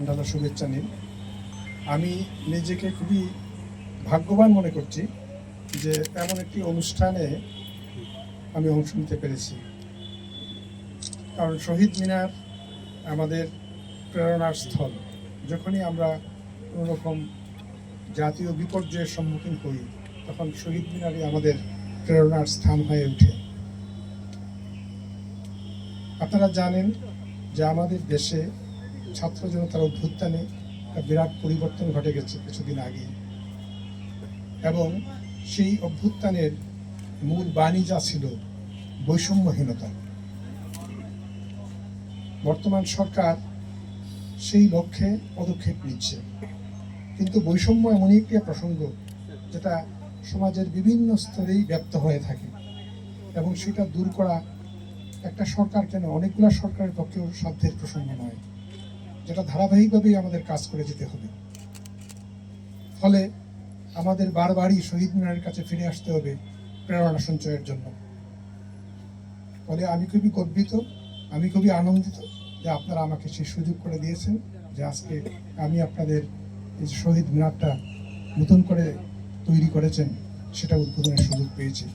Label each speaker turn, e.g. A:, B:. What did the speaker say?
A: ঢালা শুভেচ্ছা নিন। আমি নিজেকে খুবই ভাগ্যবান মনে করছি যে এমন একটি অনুষ্ঠানে আমি অংশ নিতে পেরেছি। কারণ শহীদ মিনার আমাদের প্রেরণার স্থল। যখনই আমরা কোনো রকম জাতীয় বিপর্যয়ের সম্মুখীন হই, তখন শহীদ মিনারই আমাদের প্রেরণার স্থান হয়ে ওঠে। আপনারা জানেন যে আমাদের দেশে ছাত্র জনতার অভ্যুত্থানে একটা বিরাট পরিবর্তন ঘটে গেছে কিছুদিন আগে। এবং সেই অভ্যুত্থানের মূল বাণী যা ছিল, বৈষম্যহীনতা। বর্তমান সরকার সেই লক্ষ্যে পদক্ষেপ নিচ্ছে। কিন্তু বৈষম্য এমনই একটি প্রসঙ্গ, যেটা সমাজের বিভিন্ন স্তরেই ব্যপ্ত হয়ে থাকে। এবং সেটা দূর করা একটা সরকার কেন? অনেকগুলো সরকারের পক্ষেও সাধ্যের প্রসঙ্গ নয়। যেটা ধারাবাহিকভাবেই আমাদের কাজ করে যেতে হবে। ফলে আমাদের বারবারই শহীদ মিনারের কাছে ফিরে আসতে হবে প্রেরণা সঞ্চয়ের জন্য। ফলে আমি খুবই গর্বিত, আমি খুবই আনন্দিত যে আপনারা আমাকে সেই সুযোগ করে দিয়েছেন যে আজকে আমি আপনাদের এই শহীদ মিনারটা নতুন করে তৈরি করেছেন, সেটা উদ্বোধনের সুযোগ পেয়েছি।